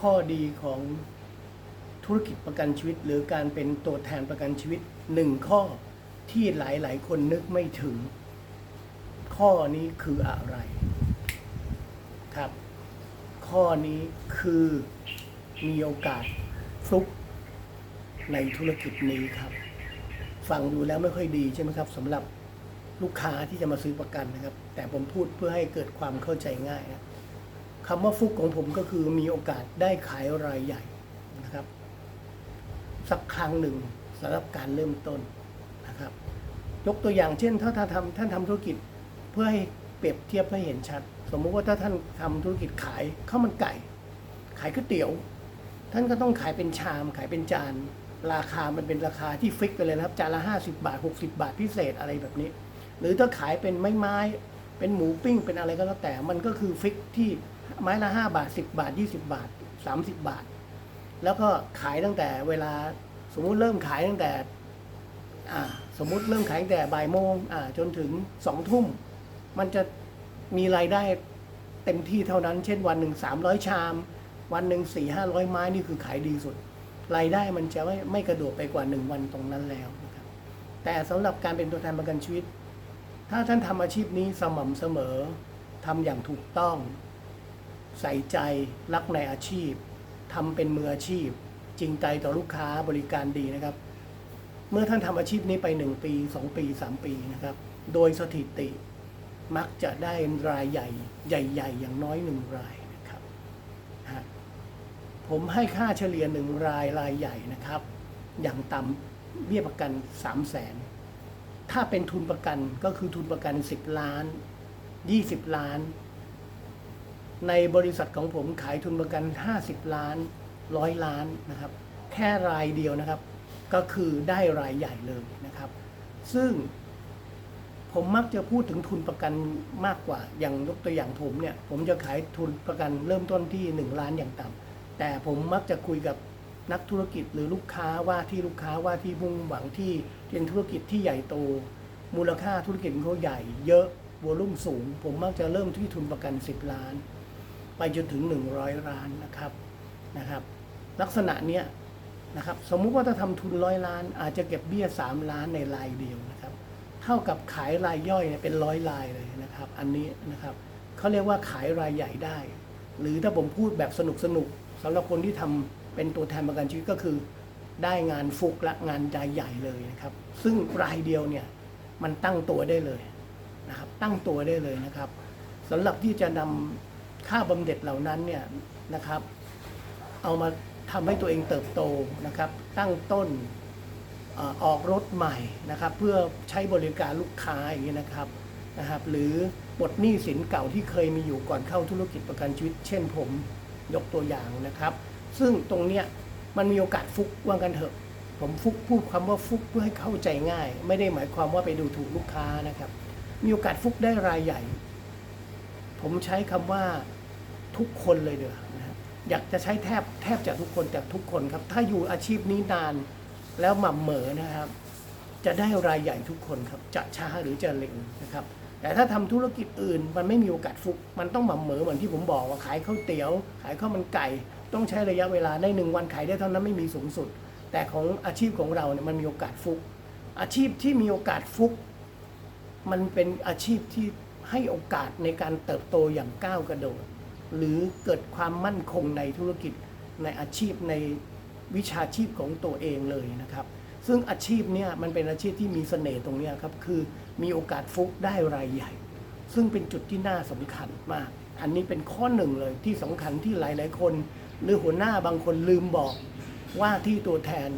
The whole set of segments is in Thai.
ข้อดีของธุรกิจประกันชีวิต หรือการเป็นตัวแทนประกันชีวิตหนึ่งข้อที่หลาย ๆ คนนึกไม่ถึง ข้อนี้คืออะไรครับ ข้อนี้คือมีโอกาสฟลุกในธุรกิจนี้ครับฟังดูแล้วไม่ค่อยดีใช่ไหมครับสำหรับลูกค้าที่จะมาซื้อประกันนะครับ แต่ผมพูดเพื่อให้เกิดความเข้าใจง่ายนะ คำว่าฟุกของผมก็คือมีโอกาสได้ขายรายใหญ่นะครับ สักครั้งหนึ่งสำหรับการเริ่มต้นนะครับ ยกตัวอย่างเช่น ถ้าท่านทำท่านทำธุรกิจเพื่อให้เปรียบเทียบให้เห็นชัด สมมุติว่าถ้าท่านทำธุรกิจขายข้าวมันไก่ ขายก๋วยเตี๋ยว ท่านก็ต้องขายเป็นชาม ขายเป็นจาน ราคามันเป็นราคาที่ฟิกไปเลยนะครับ จานละ 50 บาท 60 บาทพิเศษอะไรแบบนี้ หรือถ้าขายเป็นไม้ไม้เป็นหมูปิ้งเป็นอะไรก็แล้วแต่ มันก็คือฟิกที่ ไม้ละ5บาท10บาท20บาท30บาท แล้วก็ขายตั้งแต่เวลาสมมุติเริ่มขายตั้งแต่อ่าสมมุติเริ่มขายตั้งแต่บ่ายโมงอ่าจนถึงสองทุ่ม มันจะมีรายได้เต็มที่เท่านั้น เช่นวันหนึ่งสามร้อยชาม วันหนึ่งสี่ห้าร้อยไม้นี่คือขายดีสุด รายได้มันจะไม่ไม่กระโดดไปกว่าหนึ่งวันตรงนั้นแล้วนะครับ แต่สำหรับการเป็นตัวแทนประกันชีวิต ถ้าท่านทำอาชีพนี้สม่ำเสมอทำอย่างถูกต้อง ใส่ใจรักในอาชีพทำเป็นมืออาชีพ จริงใจต่อลูกค้าบริการดีนะครับ เมื่อท่านทำอาชีพนี้ไป 1 ปี 2 ปี 3 ปีนะครับ โดยสถิติมักจะได้รายใหญ่ ใหญ่ ๆ อย่างน้อยหนึ่งรายนะครับผมให้ค่าเฉลี่ยหนึ่งรายรายใหญ่นะครับ อย่างต่ำเบี้ยประกัน3 0 0แสนถ้าเป็นทุนประกันก็คือทุนประกัน 10 ล้าน 20 ล้าน ในบริษัทของผมขายทุนประกัน 50 ล้าน100ล้านนะครับ แค่รายเดียวนะครับ ก็คือได้รายใหญ่เลยนะครับ ซึ่งผมมักจะพูดถึงทุนประกันมากกว่า อย่างยกตัวอย่างผมเนี่ย ผมจะขายทุนประกันเริ่มต้นที่ 1 ล้านอย่างต่ำแต่ผมมักจะคุยกับนักธุรกิจหรือลูกค้าว่าที่ลูกค้าว่าที่มุ่งหวังที่เป็นธุรกิจที่ใหญ่โต มูลค่าธุรกิจของเขาใหญ่ เยอะวอลุ่มสูง ผมมักจะเริ่มที่ทุนประกัน 10 ล้าน ไปจนถึง 100 ล้านนะครับนะครับ ลักษณะเนี้ยนะครับสมมุติว่าถ้าทำทุนร้อยล้าน อาจจะเก็บเบี้ย 3 ล้านในรายเดียวนะครับ เท่ากับขายรายย่อยเนี่ยเป็นร้อยรายเลยนะครับ อันนี้นะครับเขาเรียกว่าขายรายใหญ่ได้ หรือถ้าผมพูดแบบสนุกสนุกสำหรับคนที่ทำเป็นตัวแทนประกันชีวิตก็คือ ได้งานฟุกและงานใหญ่ใหญ่เลยนะครับ ซึ่งรายเดียวเนี่ยมันตั้งตัวได้เลยนะครับ ตั้งตัวได้เลยนะครับสำหรับที่จะนำ ค่าบำเหน็จเหล่านั้นเนี่ยนะครับ เอามาทำให้ตัวเองเติบโตนะครับ ตั้งต้นออกรถใหม่นะครับ เพื่อใช้บริการลูกค้าอย่างนี้นะครับนะครับ หรือปลดหนี้สินเก่าที่เคยมีอยู่ก่อนเข้าธุรกิจประกันชีวิต เช่นผมยกตัวอย่างนะครับ ซึ่งตรงเนี้ยมันมีโอกาสฟุกว่างกันเถอะ ผมฟุกพูดคำว่าฟุกเพื่อให้เข้าใจง่าย ไม่ได้หมายความว่าไปดูถูกลูกค้านะครับ มีโอกาสฟุกได้รายใหญ่ ผมใช้คำว่าทุกคนเลยเด้อนะครับอยากจะใช้แทบแทบจะทุกคนแต่ทุกคนครับ ถ้าอยู่อาชีพนี้นานแล้วหม่ำเหมอนะครับ จะได้รายใหญ่ทุกคนครับจะช้าหรือจะเร็วนะครับ แต่ถ้าทำธุรกิจอื่น มันไม่มีโอกาสฟุก มันต้องหม่ำเหมอเหมือนที่ผมบอกว่าขายข้าวเตี๋ยว ขายข้าวมันไก่ ต้องใช้ระยะเวลาในหนึ่งวันขายได้เท่านั้นไม่มีสูงสุด แต่ของอาชีพของเราเนี่ยมันมีโอกาสฟุก อาชีพที่มีโอกาสฟุก มันเป็นอาชีพที่ ให้โอกาสในการเติบโตอย่างก้าวกระโดด หรือเกิดความมั่นคงในธุรกิจในอาชีพในวิชาชีพของตัวเองเลยนะครับ ซึ่งอาชีพเนี่ยมันเป็นอาชีพที่มีเสน่ห์ตรงนี้ครับ คือมีโอกาสฟุกได้รายใหญ่ ซึ่งเป็นจุดที่น่าสำคัญมาก อันนี้เป็นข้อหนึ่งเลยที่สำคัญที่หลาย ๆ คน หรือหัวหน้าบางคนลืมบอกว่าที่ตัวแทน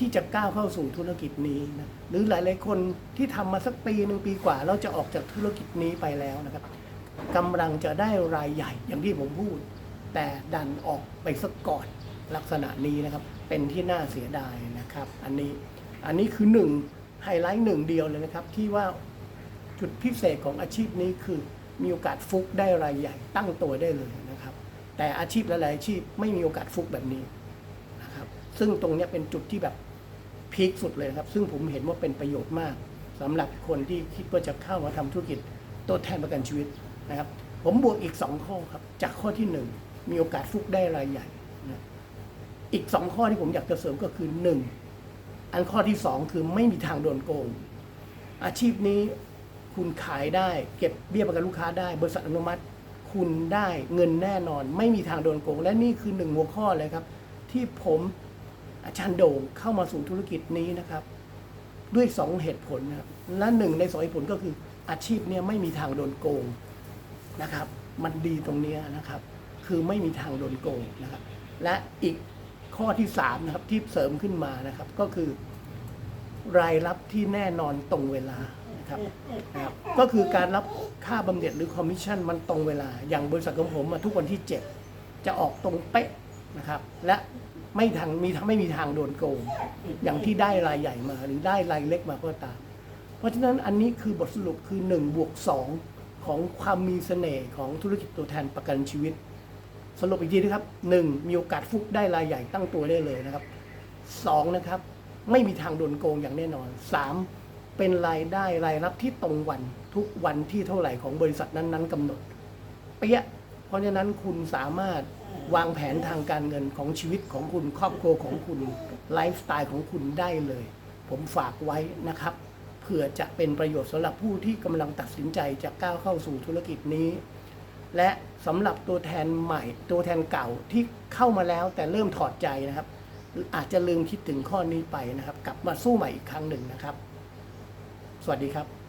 ที่จะก้าวเข้าสู่ธุรกิจนี้นะหรือหลาย ๆ คนที่ทำมาสักปีหนึ่งปีกว่า แล้วจะออกจากธุรกิจนี้ไปแล้วนะครับกำลังจะได้รายใหญ่อย่างที่ผมพูด แต่ดันออกไปสักก่อนลักษณะนี้นะครับ เป็นที่น่าเสียดายนะครับ อันนี้อันนี้คือหนึ่งไฮไลท์หนึ่งเดียวเลยนะครับ ที่ว่าจุดพิเศษของอาชีพนี้คือมีโอกาสฟุกได้รายใหญ่ตั้งตัวได้เลยนะครับ แต่อาชีพหลายๆอาชีพไม่มีโอกาสฟุกแบบนี้นะครับ ซึ่งตรงนี้เป็นจุดที่แบบ พีคสุดเลยครับ ซึ่งผมเห็นว่าเป็นประโยชน์มากสำหรับคนที่คิดว่าจะเข้ามาทำธุรกิจตัวแทนประกันชีวิตนะครับ ผมบวกอีก 2 ข้อครับ จากข้อที่มีโอกาสฟุกได้รายใหญ่นะอีกสองข้อที่ผมอยากจะเสริมก็คือหนึ่งอันข้อที่สองคือไม่มีทางโดนโกง อาชีพนี้คุณขายได้ เก็บเบี้ยประกันลูกค้าได้ บริษัทอนุมัติ คุณได้เงินแน่นอน ไม่มีทางโดนโกง และนี่คือหนึ่งหัวข้อเลยครับ ที่ผม อาจารย์โด่งเข้ามาสู่ธุรกิจนี้นะครับ ด้วยสองเหตุผลนะครับและหนึ่งในสองเหตุผลก็คืออาชีพเนี้ไม่มีทางโดนโกงนะครับ มันดีตรงเนี้ยนะครับ คือไม่มีทางโดนโกงนะครับ และอีกข้อที่สามนะครับที่เสริมขึ้นมานะครับ ก็คือ รายรับที่แน่นอนตรงเวลานะครับนะครับ ก็คือการรับค่าบำเหน็จหรือคอมมิชชั่นมันตรงเวลา อย่างบริษัทของผมทุกวันที่ 7 จะออกตรงเป๊ะนะครับ และ ไม่ทางมีทางไม่มีทางโดนโกง อย่างที่ได้รายใหญ่มา หรือได้รายเล็กมาก็ตาม เพราะฉะนั้นอันนี้คือบทสรุปคือ1บวก2ของความมีเสน่ห์ของธุรกิจตัวแทนประกันชีวิต สรุปอีกทีนะครับหนึ่งมีโอกาสฟุกได้รายใหญ่ตั้งตัวได้เลยนะครับสองนะครับไม่มีทางโดนโกงอย่างแน่นอนสามเป็นรายได้รายรับที่ตรงวันทุกวันที่เท่าไหร่ของบริษัทนั้นๆกำหนดเปี้ยะ เพราะฉะนั้นคุณสามารถวางแผนทางการเงินของชีวิตของคุณครอบครัวของคุณไลฟ์สไตล์ของคุณได้เลย ผมฝากไว้นะครับเผื่อจะเป็นประโยชน์สำหรับผู้ที่กำลังตัดสินใจจะก้าวเข้าสู่ธุรกิจนี้ และสำหรับตัวแทนใหม่ ตัวแทนเก่าที่เข้ามาแล้วแต่เริ่มถอดใจนะครับ อาจจะลืมคิดถึงข้อนี้ไปนะครับ กลับมาสู้ใหม่อีกครั้งหนึ่งนะครับ สวัสดีครับ